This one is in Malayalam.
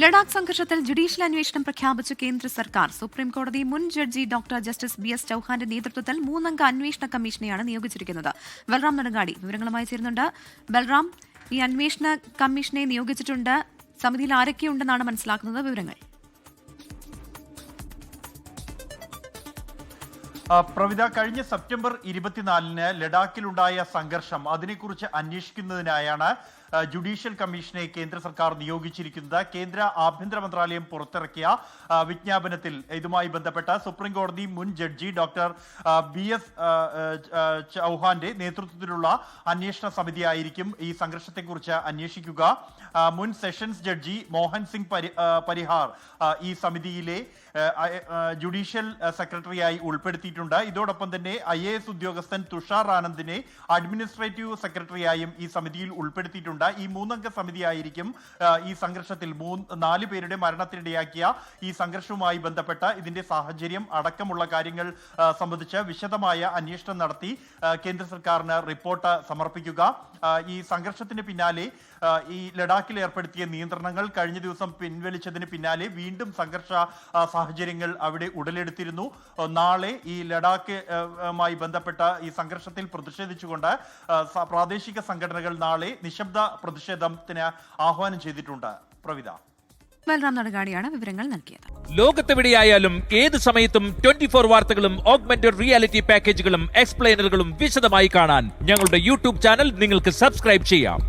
ലഡാക്ക് സംഘർഷത്തിൽ ജുഡീഷ്യൽ അന്വേഷണം പ്രഖ്യാപിച്ച കേന്ദ്ര സർക്കാർ. സുപ്രീംകോടതി മുൻ judge doctor justice B S ചൌഹാന്റെ നേതൃത്വത്തിൽ മൂന്നംഗ അന്വേഷണ കമ്മീഷനെയാണ് നിയോഗിച്ചിരിക്കുന്നത്. ബൽറാം നടങ്ങാടി വിവരങ്ങളുമായി ചേരുന്നുണ്ട്. ബൽറാം ഈ അന്വേഷണ കമ്മീഷനെ നിയോഗിച്ചിട്ടുണ്ട്. സമിതിയിൽ ആരൊക്കെയുണ്ടെന്നാണ് മനസ്സിലാക്കുന്നത്. വിവരങ്ങൾ. പ്രവിത കഴിഞ്ഞ സെപ്റ്റംബർ ഇരുപത്തിനാലിന് ലഡാക്കിലുണ്ടായ സംഘർഷം അതിനെക്കുറിച്ച് അന്വേഷിക്കുന്നതിനായാണ് ജുഡീഷ്യൽ കമ്മീഷനെ കേന്ദ്ര സർക്കാർ നിയോഗിച്ചിരിക്കുന്നത് കേന്ദ്ര ആഭ്യന്തര മന്ത്രാലയം പുറത്തിറക്കിയ വിജ്ഞാപനത്തിൽ ഇതുമായി ബന്ധപ്പെട്ട സുപ്രീം കോടതി മുൻ ജഡ്ജി ഡോക്ടർ ബി എസ് ചൗഹാന്റെ നേതൃത്വത്തിലുള്ള അന്വേഷണ സമിതിയായിരിക്കും ഈ സംഘർഷത്തെക്കുറിച്ച് അന്വേഷിക്കുക. മുൻ സെഷൻസ് ജഡ്ജി മോഹൻ സിംഗ് പരിഹാർ ഈ സമിതിയിലെ ജുഡീഷ്യൽ സെക്രട്ടറിയായി ഉൾപ്പെടുത്തിയിട്ടുണ്ട്. ഇതോടൊപ്പം തന്നെ ഐ ഉദ്യോഗസ്ഥൻ തുഷാർ ആനന്ദിനെ അഡ്മിനിസ്ട്രേറ്റീവ് സെക്രട്ടറിയായും ഈ സമിതിയിൽ ഉൾപ്പെടുത്തിയിട്ടുണ്ട്. ഈ മൂന്നംഗ സമിതിയായിരിക്കും ഈ സംഘർഷത്തിൽ നാല് പേരുടെ മരണത്തിനിടയാക്കിയ ഈ സംഘർഷവുമായി ബന്ധപ്പെട്ട ഇതിന്റെ സാഹചര്യം അടക്കമുള്ള കാര്യങ്ങൾ സംബന്ധിച്ച് വിശദമായ അന്വേഷണം നടത്തി കേന്ദ്ര സർക്കാരിന് റിപ്പോർട്ട് സമർപ്പിക്കുക. ഈ സംഘർഷത്തിന് പിന്നാലെ ഈ ലഡാക്കിൽ ഏർപ്പെടുത്തിയ നിയന്ത്രണങ്ങൾ കഴിഞ്ഞ ദിവസം പിൻവലിച്ചതിന് പിന്നാലെ വീണ്ടും സംഘർഷ സാഹചര്യങ്ങൾ അവിടെ ഉടലെടുത്തിരുന്നു. നാളെ ഈ ലഡാക്കുമായി ബന്ധപ്പെട്ട ഈ സംഘർഷത്തിൽ പ്രതിഷേധിച്ചുകൊണ്ട് പ്രാദേശിക സംഘടനകൾ നാളെ നിശബ്ദ പ്രതിഷേധത്തിന് ആഹ്വാനം ചെയ്തിട്ടുണ്ട് പ്രവിത. ബൽറാം നെടുങ്ങാടിയാണ് വിവരങ്ങൾ നൽകിയത്. ലോകത്തെവിടെയായാലും ഏത് സമയത്തും ട്വന്റി ഫോർ വാർത്തകളും ഓഗ്മെന്റഡ് റിയാലിറ്റി പാക്കേജുകളും എക്സ്പ്ലെയിനറുകളും വിശദമായി കാണാൻ ഞങ്ങളുടെ യൂട്യൂബ് ചാനൽ നിങ്ങൾക്ക് സബ്സ്ക്രൈബ് ചെയ്യാം.